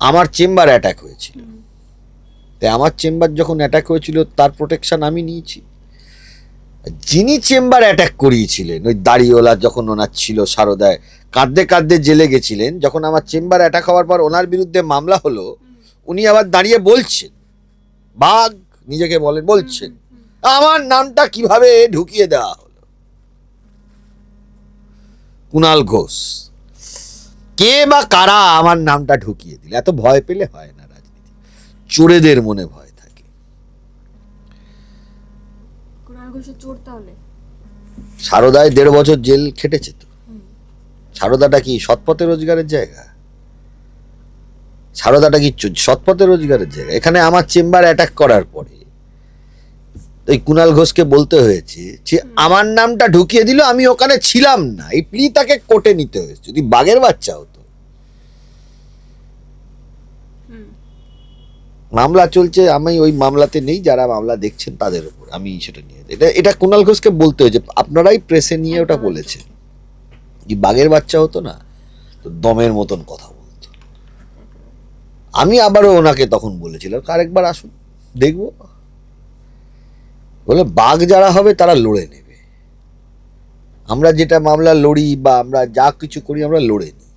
আমার chamber attack হয়েছিল। তাই আমার চেম্বার যখন অ্যাটাক হয়েছিল, তার প্রোটেকশন আমি নিয়েছি। যিনি চেম্বার অ্যাটাক করিয়েছিলেন, ওই দাড়িওয়ালা যখন ওনার ছিল সারদায়, কাঁদতে কাঁদতে জেলে গেছিলেন, যখন আমার চেম্বার অ্যাটাক হওয়ার পর ওনার বিরুদ্ধে মামলা হলো, উনি আবার দাঁড়িয়ে বলছেন, বাঘ নিজেকে বলেন বলছেন, আমার নামটা কীভাবে ঢুকিয়ে দেওয়া হলো? কুণাল ঘোষ। কে বা কারা আমার নামটা ঢুকিয়ে দিল? এত ভয় পেলে হয় না রাজনীতি। চোরেদের মনে ভয় থাকে। সারদায় দেড় বছর জেল খেটেছে তো। সারদাটা কি সৎপথে রোজগারের জায়গা? সারদাটা কি সৎপথে রোজগারের জায়গা? এখানে আমার চেম্বার অ্যাটাক করার পরে ওই কুণাল ঘোষকে বলতে হয়েছে যে আমার নামটা ঢুকিয়ে দিল আমি ওখানে ছিলাম না। এই তাকে কোর্টে নিতে হয়েছে যদি বাঘের বাচ্চা হতো। মামলা চলছে আমি ওই মামলাতে নেই যারা মামলা দেখছেন তাদের উপর আমি সেটা নিয়ে এটা এটা কুণাল ঘোষকে বলতে হয়েছে আপনারাই প্রেসে নিয়ে ওটা বলেছেন। কি বাঘের বাচ্চা হতো না তো দমের মতন কথা বলতো। আমি আবারও ওনাকে তখন বলেছিলাম আরেকবার আসুন দেখব। বলে বাঘ যারা হবে তারা লড়ে নেবে। আমরা যেটা মামলা লড়ি বা আমরা যা কিছু করি আমরা লড়ে নিই।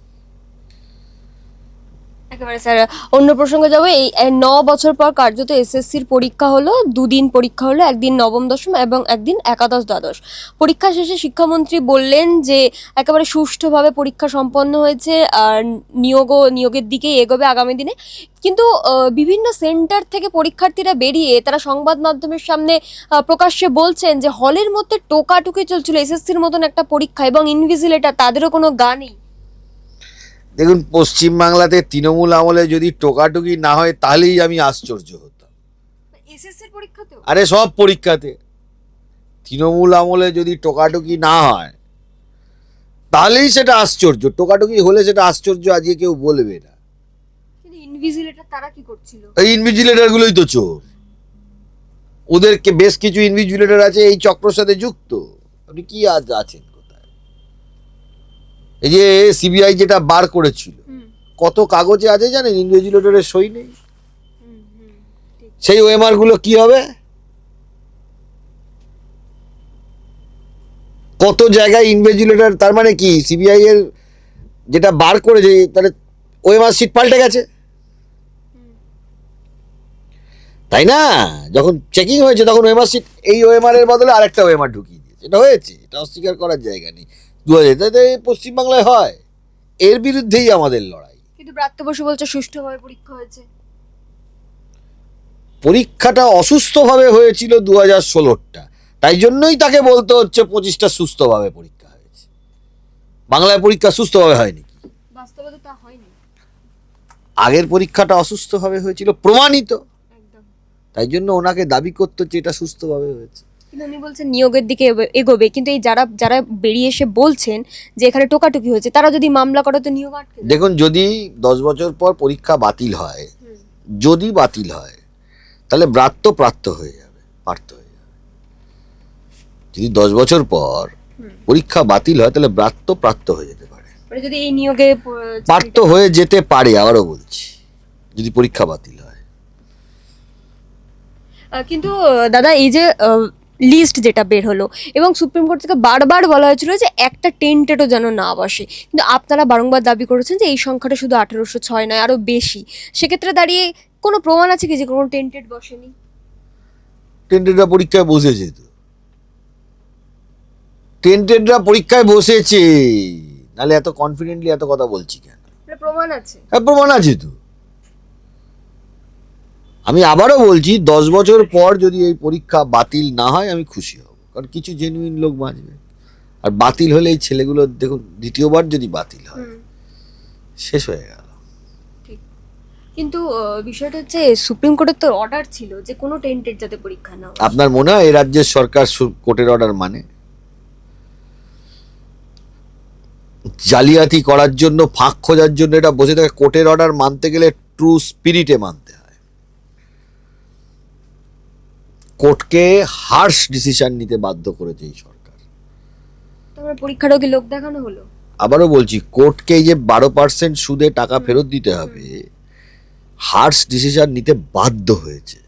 একেবারে স্যার, অন্য প্রসঙ্গে যাব। এই ন বছর পর কার্যত এসএসসির পরীক্ষা হলো, দুদিন পরীক্ষা হলো, একদিন নবম দশম এবং একদিন একাদশ দ্বাদশ। পরীক্ষা শেষে শিক্ষামন্ত্রী বললেন যে, একেবারে সুষ্ঠুভাবে পরীক্ষা সম্পন্ন হয়েছে, আর নিয়োগও, নিয়োগের দিকে এগোবে আগামী দিনে। কিন্তু বিভিন্ন সেন্টার থেকে পরীক্ষার্থীরা বেরিয়ে, তারা সংবাদ মাধ্যমের সামনে প্রকাশ্যে বলছেন যে, হলের মধ্যে টোকাটুকি চলছিল এসএসসির মতন একটা পরীক্ষা এবং ইনভিজিলেটার, তাদেরও কোনো গা নেই। দেখুন পশ্চিমবাংলাতে তৃণমূল আমলে যদি টোকাটুকি না হয় তাহলেই আমি আশ্চর্য হতাম। আরে সব পরীক্ষাতে। তৃণমূল আমলে যদি টোকাটুকি না হয় তাহলেই সেটা আশ্চর্য। টোকাটুকি হলে সেটা আশ্চর্য আজকে কেউ বলবে না। ইনভিজিলেটর তারা কি করছিল? এই ইনভিজিলেটর গুলোই তো চোর। ওদেরকে বেশ কিছু ইনভিজিলেটর আছে এই চক্রের সাথে যুক্ত। আপনি কি আজ আছেন? এই যে সিবিআই যেটা বার করেছিল কত কাগজে আছে জানেন? ইনভিজিলেটরের সই নেই। সেই ওএমআরগুলো কি হবে? কত জায়গায় ইনভেজিলেটর তার মানে কি সিবিআই এর যেটা বার করেছে তাহলে ওএমআর সিট পাল্টে গেছে? তাই না? যখন চেকিং হয়েছে তখন ওএমআর সিট এই ওএমআর এর বদলে আরেকটা ওএমআর ঢুকিয়ে দিয়েছে। এটা হয়েছে এটা অস্বীকার করার জায়গা নেই। দু হাজার তাতে পশ্চিমবাংলায় হয়। এর বিরুদ্ধেই আমাদের লড়াই। কিন্তু ব্রাত্য বসু বলছে সুষ্ঠুভাবে পরীক্ষা হয়েছে। পরীক্ষাটা অসুস্থভাবে হয়েছিল দু হাজার ষোলোরটা। তাই জন্যই তাকে বলতে হচ্ছে পঁচিশটা সুস্থভাবে পরীক্ষা হয়েছে। বাংলায় পরীক্ষা সুস্থভাবে হয়নি আগের পরীক্ষাটা অসুস্থভাবে হয়েছিল প্রমাণিত। তাই জন্য ওনাকে দাবি করতে হচ্ছে এটা সুস্থভাবে হয়েছে। কিন্তু উনি বলছেন নিয়োগের দিকে এগো- এগোবে। কিন্তু এই যারা যারা বেরিয়ে এসে বলছেন যে এখানে টোকাটুকি হয়েছে তারা যদি মামলা করে তো নিয়োগ আটকে দেখুন যদি দশ বছর পর পরীক্ষা বাতিল হয় যদি বাতিল হয় তাহলে ব্রাত্য প্রাপ্ত হয়ে যাবে পার্থ হয়ে যাবে। যদি দশ বছর পর পরীক্ষা বাতিল হয় তাহলে ব্রাত্য প্রাপ্ত হয়ে যেতে পারে। মানে যদি এই নিয়োগে প- পার্থ হয়ে যেতে পারে আবারও বলছি যদি পরীক্ষা বাতিল হয়। কিন্তু দাদা এই যে লিস্ট যেটা বের হলো। এবং সুপ্রিম কোর্ট থেকে বারবার বলা হয়েছিল যে একটা টেন্টেডও যেন না বসে। কিন্তু আপনারা বারংবার দাবি করেছেন যে এই সংখ্যাটা শুধু আঠেরোশো ছয় নয় আরও বেশি। সেক্ষেত্রে দাঁড়িয়ে কোনো প্রমাণ আছে কি যে কোনো টেন্টেড বসেনি? টেন্টেডরা পরীক্ষায় বসেছে তো। টেন্টেডরা পরীক্ষায় বসেছে। নাহলে এত কনফিডেন্টলি এত কথা বলছি কেন? প্রমাণ আছে। হ্যাঁ প্রমাণ আছে তো। আমি আবারও বলছি দশ বছর পর যদি এই পরীক্ষা বাতিল না হয় আমি খুশি হব। কারণ কিছু জেনুইন লোক বাঁচবে। আর বাতিল হলে এই ছেলেগুলো দেখুন দ্বিতীয়বার যদি বাতিল হয় শেষ হয়ে গেল। কিন্তু বিষয়টা হচ্ছে সুপ্রিম কোর্টের তো অর্ডার ছিল যে কোনো টেন্টেড যাতে পরীক্ষা না আপনার মনে হয় এই রাজ্যের সরকার কোর্টের অর্ডার মানে? জালিয়াতি করার জন্য ফাঁক খোঁজার জন্য এটা বসে থাকে। কোর্টের অর্ডার মানতে গেলে ট্রু স্পিরিটে মানতে হয়। কোর্টকে হার্শ ডিসিশন নিতে বাধ্য করেছে এই সরকার। তারপরে পরীক্ষারও কি লোক দেখানো হলো। আবারও বলছি কোর্টকে এই যে বারো পার্সেন্ট সুদে টাকা ফেরত দিতে হবে হার্স ডিসিশন নিতে বাধ্য হয়েছে।